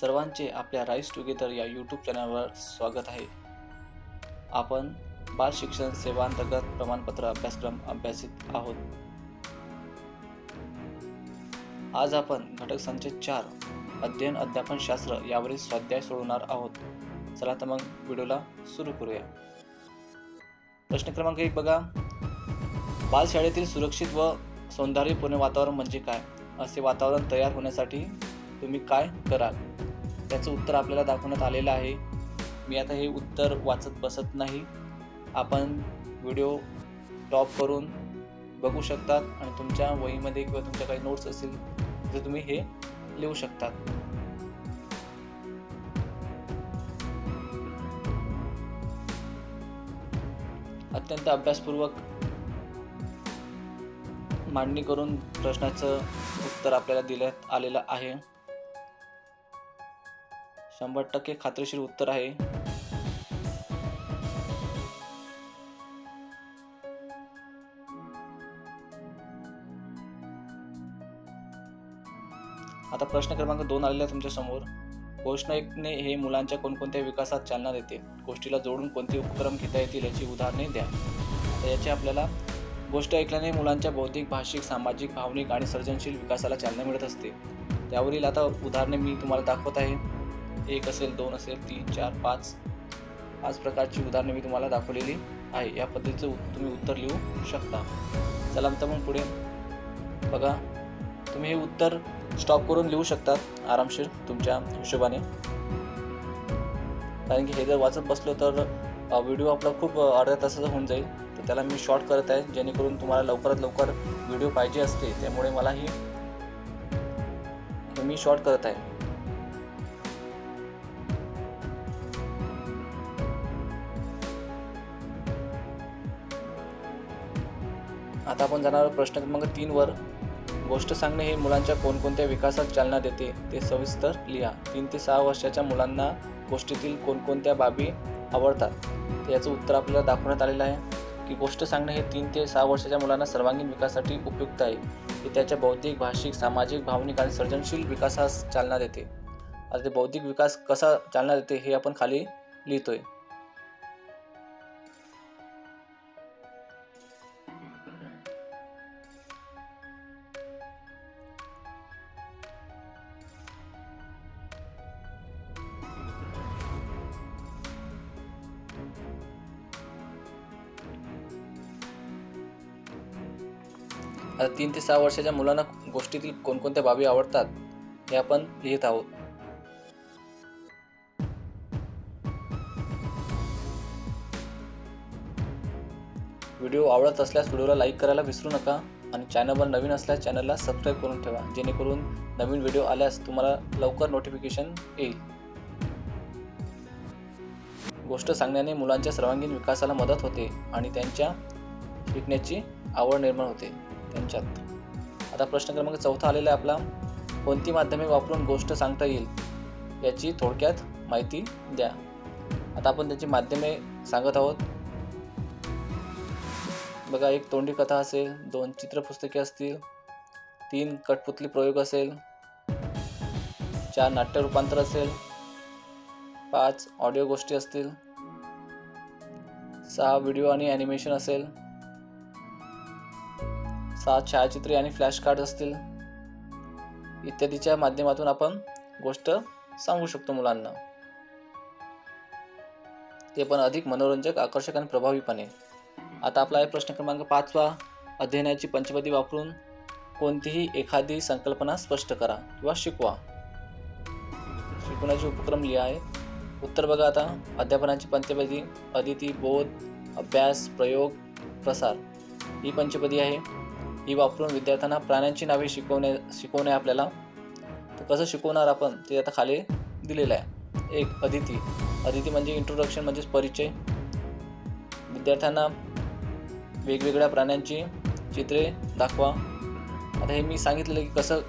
सर्वांचे आपल्या rice together या यूट्यूब चॅनलवर स्वागत आहे. आपण बाल शिक्षण सेवांतर्गत प्रमाणपत्र अभ्यासक्रम अभ्यासित आहोत. आज आपण घटक संच चार अध्ययन अध्यापन शास्त्र यावरील स्वाध्याय सोडवणार आहोत. चला तर मग व्हिडिओला सुरू करूया. प्रश्न क्रमांक एक बघा. बालशाळेतील सुरक्षित व सौंदर्यपूर्ण वातावरण म्हणजे काय? असे वातावरण तयार होण्यासाठी तुम्ही काय कराल? त्याचं उत्तर आपल्याला दाखवण्यात आलेलं आहे. मी आता हे उत्तर वाचत बसत नाही. आपण व्हिडिओ टॉप करून बघू शकतात आणि तुमच्या वहीमध्ये किंवा तुमच्या काही नोट्स असतील तर तुम्ही हे लिहू शकतात. अत्यंत अभ्यासपूर्वक मांडणी करून प्रश्नाचं उत्तर आपल्याला देण्यात आलेलं आहे. शंभर टक्के खात्रीशीर उत्तर आहे. आता प्रश्न क्रमांक दोन आलेला आहे तुमच्यासमोर गोष्ट ऐकणे हे मुलांच्या कोणकोणत्या विकासात चालना देते? गोष्टीला जोडून कोणते उपक्रम घेता येतील याची उदाहरणे द्या. तर याची आपल्याला गोष्ट ऐकल्याने मुलांच्या बौद्धिक भाषिक सामाजिक भावनिक आणि सर्जनशील विकासाला चालना मिळत असते. त्यावरील आता उदाहरणे मी तुम्हाला दाखवत आहे. एक असेल दोन असेल तीन चार पाच पाच प्रकारची उदाहरणे मी तुम्हाला दाखवलेली आहे. या पद्धतीचं तुम्ही उत्तर लिहू शकता. चला तर मग पुढे बघा. तुम्ही हे उत्तर स्टॉप करून लिहू शकतात आरामशीर तुमच्या हिशोबाने. कारण की हे जर वाचत बसलो तर व्हिडिओ आपला खूप अर्ध्या तासाचा होऊन जाईल. तर त्याला मी शॉर्ट करत आहे जेणेकरून तुम्हाला लवकरात लवकर व्हिडिओ पाहिजे असते. त्यामुळे मला ही हे मी शॉर्ट करत आहे. आता आपण जाणार प्रश्न क्रमांक तीनवर गोष्ट सांगणे हे मुलांच्या कोणकोणत्या विकासात चालना देते ते सविस्तर लिहा. तीन ते सहा वर्षाच्या मुलांना गोष्टीतील कोणकोणत्या बाबी आवडतात? तर याचं उत्तर आपल्याला दाखवण्यात आलेलं आहे की गोष्ट सांगणे हे तीन ते सहा वर्षाच्या मुलांना सर्वांगीण विकासासाठी उपयुक्त आहे. ते त्याच्या बौद्धिक भाषिक सामाजिक भावनिक आणि सर्जनशील विकासास चालना देते. आता ते बौद्धिक विकास कसा चालना देते हे आपण खाली लिहितोय. आता तीन ते सहा वर्षाच्या मुलांना गोष्टीतील कोणकोणत्या बाबी आवडतात हे आपण लिहित आहोत. व्हिडिओ आवडत असल्यास व्हिडिओला लाईक करायला विसरू नका आणि चॅनलवर नवीन असल्यास चॅनलला सबस्क्राईब करून ठेवा जेणेकरून नवीन व्हिडिओ आल्यास तुम्हाला लवकर नोटिफिकेशन येईल. गोष्ट सांगण्याने मुलांच्या सर्वांगीण विकासाला मदत होते आणि त्यांच्या शिकण्याची आवड निर्माण होते. त्यांच्यात. आता प्रश्न क्रमांक चौथा आलेला आहे आपला. कोणती माध्यमे वापरून गोष्ट सांगता येईल? याची थोडक्यात माहिती द्या. आता आपण त्याची माध्यमे सांगत आहोत. बघा एक तोंडी कथा असेल दोन चित्रपुस्तके असतील तीन कठपुतली प्रयोग असेल चार नाट्य रूपांतर असेल पाच ऑडिओ गोष्टी असतील सहा व्हिडिओ आणि ॲनिमेशन असेल सात छायाचित्रे आणि फ्लॅश कार्ड असतील. इत्यादीच्या माध्यमातून आपण गोष्ट सांगू शकतो मुलांना. ते पण अधिक मनोरंजक आकर्षक आणि प्रभावीपणे. आता आपला आहे प्रश्न क्रमांक पाचवा. अध्ययनाची पंचपदी वापरून कोणतीही एखादी संकल्पना स्पष्ट करा किंवा शिकवा. शिकवण्याचे उपक्रम लिहा आहे उत्तर बघा आता. अध्यापनाची पंचपदी अदिती बोध अभ्यास प्रयोग प्रसार. ही पंचपदी आहे. ही वापरून विद्यार्थ्यांना प्राण्यांची नावे शिकवणे शिकवणे आपल्याला. तर कसं शिकवणार आपण? ते आता खाली दिलेलं आहे. एक अदिती. अदिती म्हणजे इंट्रोडक्शन म्हणजेच परिचय. विद्यार्थ्यांना वेगवेगळ्या प्राण्यांची चित्रे दाखवा. आता हे मी सांगितलेलं की कसं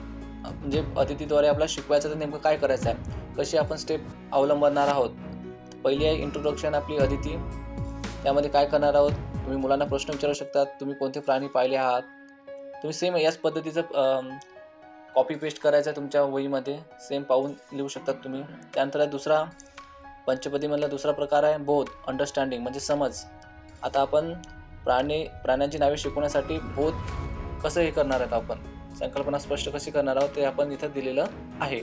म्हणजे अतिथीद्वारे आपल्याला शिकवायचं तर नेमकं काय करायचं आहे? कशी आपण स्टेप अवलंबणार आहोत? पहिली आहे इंट्रोडक्शन आपली अदिती. त्यामध्ये काय करणार आहोत? तुम्ही मुलांना प्रश्न विचारू शकतात. तुम्ही कोणते प्राणी पाहिले आहात? तुम्ही सेम याच पद्धतीचं कॉपी पेस्ट करायचं आहे तुमच्या वहीमध्ये. सेम पाहून लिहू शकतात तुम्ही. त्यानंतर आहे दुसरा पंचपदीमधला दुसरा प्रकार आहे बोध अंडरस्टँडिंग म्हणजे समज. आता आपण प्राणी प्राण्यांची नावे शिकवण्यासाठी बोध कसं हे करणार आहोत आपण? संकल्पना स्पष्ट कशी करणार आहोत ते आपण इथं दिलेलं आहे.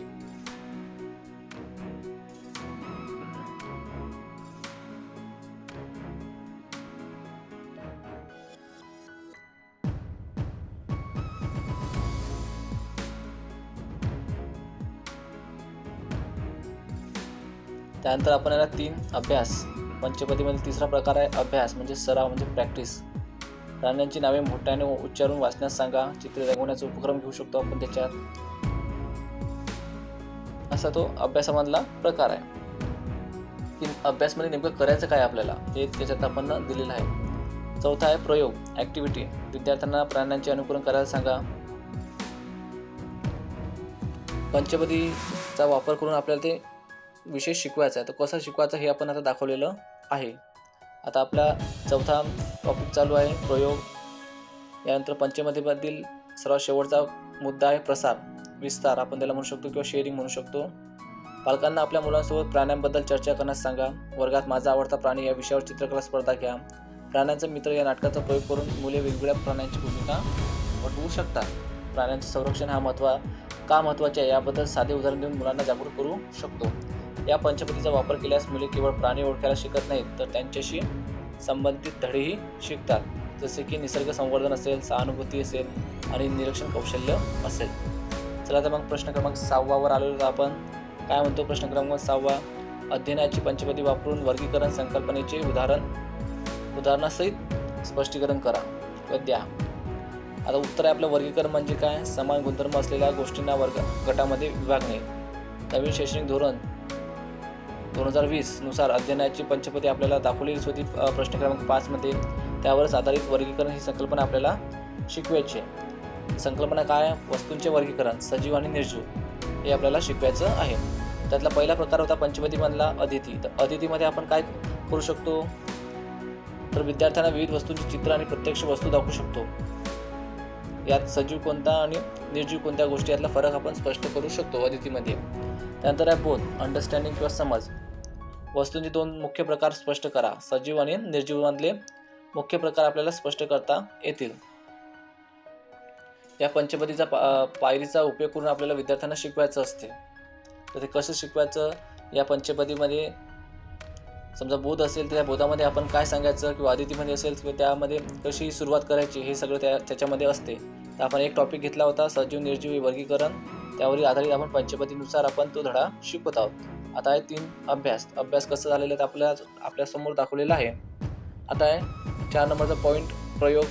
त्यानंतर आपण याला तीन अभ्यास. पंचपदीमध्ये तिसरा प्रकार आहे अभ्यास म्हणजे सराव म्हणजे प्रॅक्टिस. प्राण्यांची नावे मोठ्याने उच्चारून वाचण्यास सांगा चित्रे रंगवण्याचा उपक्रम घेऊ शकतो आपण त्याच्यात. असा तो अभ्यासामधला प्रकार आहे. की अभ्यासमध्ये नेमकं करायचं काय आपल्याला? हे त्याच्यात आपण दिलेलं आहे. चौथा आहे प्रयोग ॲक्टिव्हिटी विद्यार्थ्यांना प्राण्यांचे अनुकरण करायला सांगा. पंचपदीचा वापर करून आपल्याला ते विषय शिकवायचा आहे तर कसं शिकवायचं हे आपण आता दाखवलेलं आहे. आता आपला चौथा टॉपिक चालू आहे प्रयोग. यानंतर पंचमतीमधील सर्वात शेवटचा मुद्दा आहे प्रसार विस्तार. आपण त्याला म्हणू शकतो किंवा शेअरिंग म्हणू शकतो. पालकांना आपल्या मुलांसोबत प्राण्यांबद्दल चर्चा करण्यास सांगा. वर्गात माझा आवडता प्राणी या विषयावर चित्रकला स्पर्धा घ्या. प्राण्यांचा मित्र या नाटकाचा प्रयोग करून मुले वेगवेगळ्या प्राण्यांची भूमिका वटवू शकतात प्राण्यांचे संरक्षण हा महत्त्वा का महत्त्वाचे आहे याबद्दल साधे उदाहरण देऊन मुलांना जागरूक करू शकतो. या पंचपतीचा वापर केल्यास मुले केवळ प्राणी ओळखायला शिकत नाहीत तर त्यांच्याशी संबंधित धडेही शिकतात. जसे की निसर्ग संवर्धन असेल सहानुभूती असेल आणि निरीक्षण कौशल्य असेल. चला तर मग प्रश्न क्रमांक सहावावर आलेलो तर आपण. काय म्हणतो प्रश्न क्रमांक सहावा? अध्ययनाची पंचपदी वापरून वर्गीकरण संकल्पनेचे उदाहरण उदाहरणासहित स्पष्टीकरण करा किंवा द्या. आता उत्तर आहे आपलं वर्गीकरण म्हणजे काय? समान गुणधर्म असलेल्या गोष्टींना वर्ग गटामध्ये विभागणे. नवीन शैक्षणिक धोरण दोन हजार वीसनुसार अध्ययनाची पंचपदी आपल्याला दाखवलेलीच होती प्रश्न क्रमांक पाचमध्ये त्यावरच आधारित वर्गीकरण ही संकल्पना आपल्याला शिकवायची आहे. संकल्पना काय वस्तूंचे वर्गीकरण सजीव आणि निर्जीव हे आपल्याला शिकवायचं आहे. त्यातला पहिला प्रकार होता पंचपदीमधला अतिथी तर अतिथीमध्ये आपण काय करू शकतो? तर विद्यार्थ्यांना विविध वस्तूंची चित्र आणि प्रत्यक्ष वस्तू दाखवू शकतो. यात सजीव कोणता आणि निर्जीव कोणत्या गोष्टी यातला फरक आपण स्पष्ट करू शकतो अतिथीमध्ये त्यानंतर आहे बोध अंडरस्टँडिंग किंवा समज. वस्तूंचे दोन मुख्य प्रकार स्पष्ट करा. सजीव आणि निर्जीवांमधले मुख्य प्रकार आपल्याला स्पष्ट करता येतील. या पंचपदीचा पा पायरीचा उपयोग करून आपल्याला विद्यार्थ्यांना शिकवायचं असते. तर ते कसं शिकवायचं? या पंचपदीमध्ये समजा बोध असेल तर त्या बोधामध्ये आपण काय सांगायचं किंवा अदितीमध्ये असेल किंवा त्यामध्ये कशी सुरुवात करायची हे सगळं त्या त्याच्यामध्ये असते. तर आपण एक टॉपिक घेतला होता सजीव निर्जीव वर्गीकरण. त्यावरील आधारित आपण पंचपदीनुसार आपण तो धडा शिकवत आहोत. आता आहे तीन अभ्यास. अभ्यास कसं झालेलं आहे आपल्या आपल्यासमोर दाखवलेला आहे. आता आहे चार नंबरचा पॉईंट प्रयोग.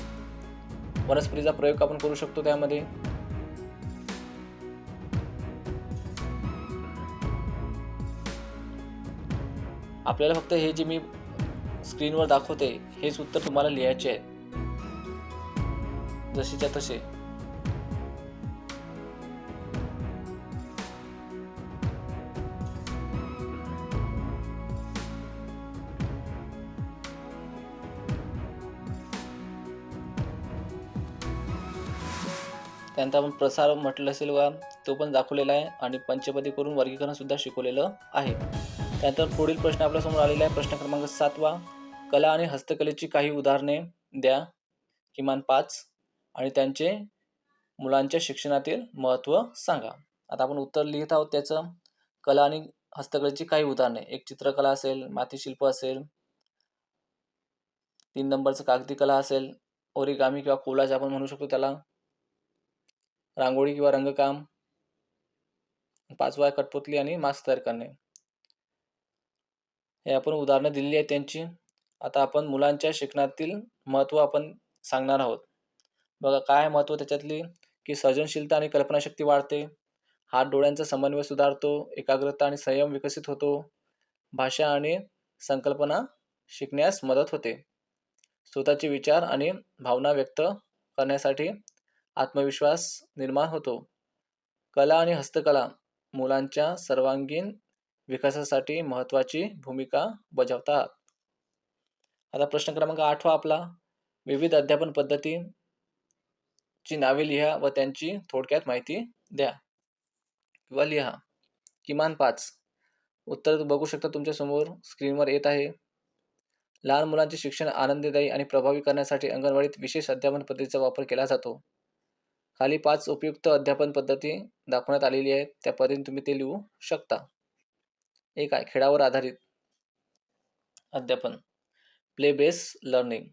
वनस्पतीचा प्रयोग आपण करू शकतो त्यामध्ये. आपल्याला फक्त हे जे मी स्क्रीनवर दाखवते हेच उत्तर तुम्हाला लिहायचे आहे. जशीच्या तसे. त्यांचा आपण प्रसार म्हटलं असेल का तो पण दाखवलेला आहे आणि पंचपदी करून वर्गीकरणसुद्धा शिकवलेलं आहे. त्यानंतर पुढील प्रश्न आपल्यासमोर आलेला आहे. प्रश्न क्रमांक सातवा कला आणि हस्तकलेची काही उदाहरणे द्या. किमान पाच. आणि त्यांचे मुलांच्या शिक्षणातील महत्त्व सांगा. आता आपण उत्तर लिहित आहोत त्याचं. कला आणि हस्तकलेची काही उदाहरणे. एक चित्रकला असेल मातीशिल्प असेल तीन नंबरचं कागदी कला असेल ओरिगामी किंवा कोलाज आपण म्हणू शकतो त्याला. रांगोळी किंवा रंगकाम पाचवा आहे कठपुतली आणि मास्क तयार करणे. हे आपण उदाहरणं दिलेली आहेत त्यांची. आता आपण मुलांच्या शिक्षणातील महत्त्व आपण सांगणार आहोत. बघा काय महत्त्व त्याच्यातली? की सर्जनशीलता आणि कल्पनाशक्ती वाढते. हात डोळ्यांचा समन्वय सुधारतो एकाग्रता आणि संयम विकसित होतो. भाषा आणि संकल्पना शिकण्यास मदत होते. स्वतःचे विचार आणि भावना व्यक्त करण्यासाठी आत्मविश्वास निर्माण होतो. कला आणि हस्तकला मुलांच्या सर्वांगीण विकासासाठी महत्त्वाची भूमिका बजावतात. आता प्रश्न क्रमांक आठवा आपला विविध अध्यापन पद्धतीची नावे लिहा व त्यांची थोडक्यात माहिती द्या. किंवा लिहा. किमान पाच. उत्तर बघू शकता तुमच्यासमोर स्क्रीनवर येत आहे. लहान मुलांचे शिक्षण आनंददायी आणि प्रभावी करण्यासाठी अंगणवाडीत विशेष अध्यापन पद्धतीचा वापर केला जातो. खाली पाच उपयुक्त अध्यापन पद्धती दाखवण्यात आलेली आहे त्या पद्धतीने तुम्ही ते लिहू शकता. एक आहे खेळावर आधारित अध्यापन. प्ले बेस लर्निंग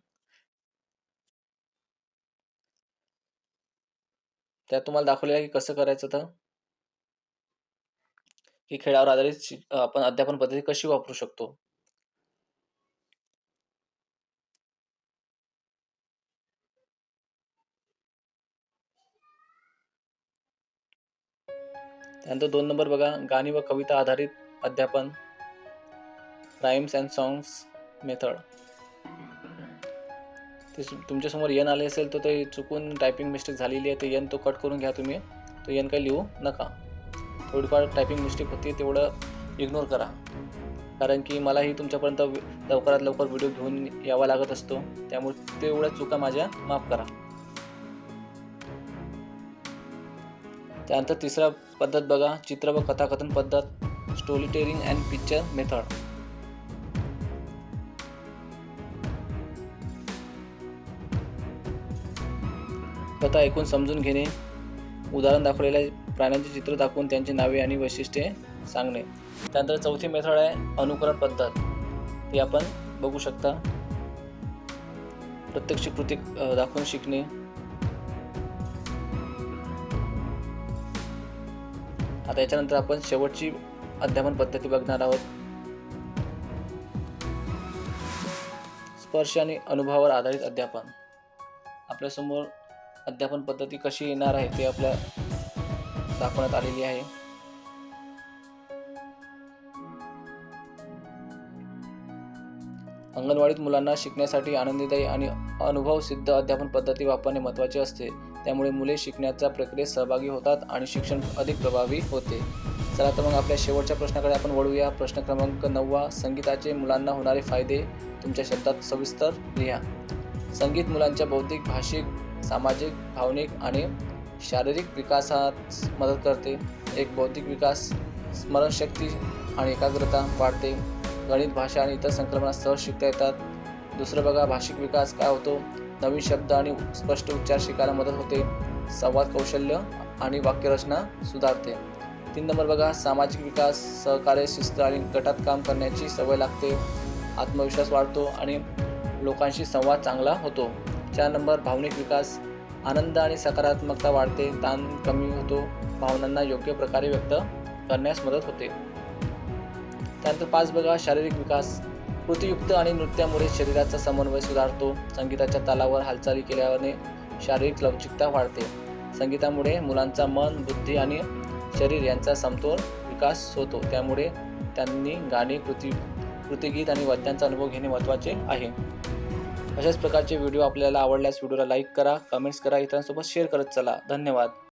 त्यात तुम्हाला दाखवलेलं आहे की कसं करायचं तर की खेळावर आधारित आपण अध्यापन पद्धती कशी वापरू शकतो. त्यानंतर दोन नंबर बघा गाणी व कविता आधारित अध्यापन राईम्स अँड सॉंग्स मेथड ते तुमच्यासमोर यन आले असेल तर ते चुकून टायपिंग मिस्टेक झालेली आहे ते यन तो कट करून घ्या तुम्ही. तो यन काही लिहू नका. थोडीफार टायपिंग मिस्टेक होती तेवढं इग्नोर करा. कारण की मलाही तुमच्यापर्यंत लवकरात लवकर व्हिडिओ घेऊन यावा लागत असतो. त्यामुळे तेवढ्या चुका माझ्या माफ करा. त्यानंतर तिसरा पद्धत बघा चित्र व कथाकथन पद्धत story telling and picture method कथा ऐकून समजून घेणे उदाहरण दाखवलेल्या प्राण्यांचे चित्र दाखवून त्यांची नावे आणि वैशिष्ट्ये सांगणे. त्यानंतर चौथी मेथड आहे अनुकरण पद्धत. ती आपण बघू शकता. प्रत्यक्ष कृती दाखवून शिकणे. आता याच्यानंतर आपण शेवटची अध्यापन पद्धती बघणार आहोत. स्पर्श आणि अनुभवावर आधारित अध्यापन. आपल्यासमोर अध्यापन पद्धती कशी येणार आहे ते आपल्या दाखवण्यात आलेली आहे. अंगणवाडीत मुलांना शिकण्यासाठी आनंददायी आणि अनुभव सिद्ध अध्यापन पद्धती वापरणे महत्त्वाचे असते. त्यामुळे मुले शिकण्याच्या प्रक्रियेत सहभागी होतात आणि शिक्षण अधिक प्रभावी होते. चला तर मग आपल्या शेवटच्या प्रश्नाकडे आपण वळूया. प्रश्न क्रमांक नववा संगीताचे मुलांना होणारे फायदे तुमच्या शब्दात सविस्तर लिहा. संगीत मुलांच्या बौद्धिक भाषिक सामाजिक भावनिक आणि शारीरिक विकासात मदत करते. एक बौद्धिक विकास स्मरणशक्ती आणि एकाग्रता वाढते. गणित भाषा आणि इतर संकल्पना सहज शिकता येतात. दुसरं बघा भाषिक विकास काय होतो? नवीन शब्द आणि स्पष्ट उच्चार शिकायला मदत होते. संवाद कौशल्य आणि वाक्यरचना सुधारते. तीन नंबर बघा सामाजिक विकास सहकार्य शिस्त आणि गटात काम करण्याची सवय लागते. आत्मविश्वास वाढतो आणि लोकांशी संवाद चांगला होतो. चार नंबर भावनिक विकास. आनंद आणि सकारात्मकता वाढते ताण कमी होतो. भावनांना योग्य प्रकारे व्यक्त करण्यास मदत होते. त्यानंतर पाच बघा शारीरिक विकास. कृतीयुक्त आणि नृत्यामुळे शरीराचा समन्वय सुधारतो. संगीताच्या तालावर हालचाली केल्याने शारीरिक लवचिकता वाढते. संगीतामुळे मुलांचा मन बुद्धी आणि शरीर यांचा समतोल विकास होतो. त्यामुळे त्यांनी गाणी कृती कृतीगीत आणि वाद्यांचा अनुभव घेणे महत्त्वाचे आहे. अशाच प्रकारचे व्हिडिओ आपल्याला आवडल्यास व्हिडिओला लाईक करा कमेंट्स करा इतरांसोबत शेअर करत चला. धन्यवाद.